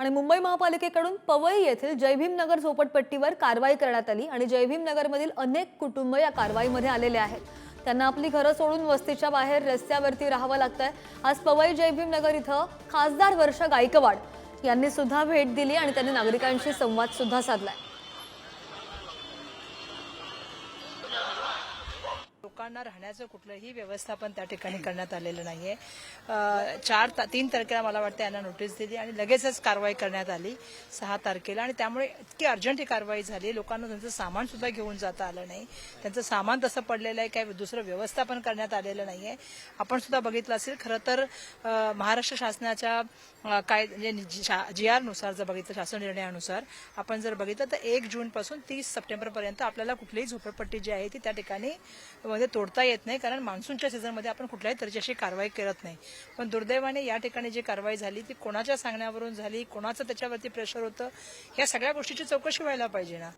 आणि मुंबई महापालिकेकडून पवई येथील जयभीमनगर झोपडपट्टीवर कारवाई करण्यात आली आणि जयभीमनगरमधील अनेक कुटुंब या कारवाईमध्ये आलेले आहेत. त्यांना आपली घरं सोडून वस्तीच्या बाहेर रस्त्यावरती राहावं लागतंय. आज पवई जयभीमनगर इथं खासदार वर्षा गायकवाड यांनी सुद्धा भेट दिली आणि त्यांनी नागरिकांशी संवाद सुद्धा साधलाय. लोकांना राहण्याचं कुठलंही व्यवस्थापन त्या ठिकाणी करण्यात आलेलं नाहीये. चार ता- तीन तारखेला मला वाटतं यांना नोटीस दिली आणि लगेचच कारवाई करण्यात आली सहा तारखेला. आणि त्यामुळे इतकी अर्जंट ही कारवाई झाली. लोकांना त्यांचं सामान सुद्धा घेऊन जाता आलं नाही. त्यांचं सामान तसं पडलेलं आहे काही दुसरं व्यवस्थापन करण्यात आलेलं नाहीये. आपण सुद्धा बघितलं असेल खरं तर महाराष्ट्र शासनाच्या काय म्हणजे जी आरनुसार जर बघितलं शासन निर्णयानुसार आपण जर बघितलं तर एक जून पासून तीस सप्टेंबर पर्यंत आपल्याला कुठलीही झोपडपट्टी जी आहे ती त्या ठिकाणी मध्ये सोडता येत नाही कारण मान्सूनच्या सीझनमध्ये आपण कुठल्याही तरी अशी कारवाई करत नाही. पण दुर्दैवाने या ठिकाणी जी कारवाई झाली ती कोणाच्या सांगण्यावरून झाली कोणाचं त्याच्यावरती प्रेशर होतं या सगळ्या गोष्टीची चौकशी व्हायला पाहिजे ना.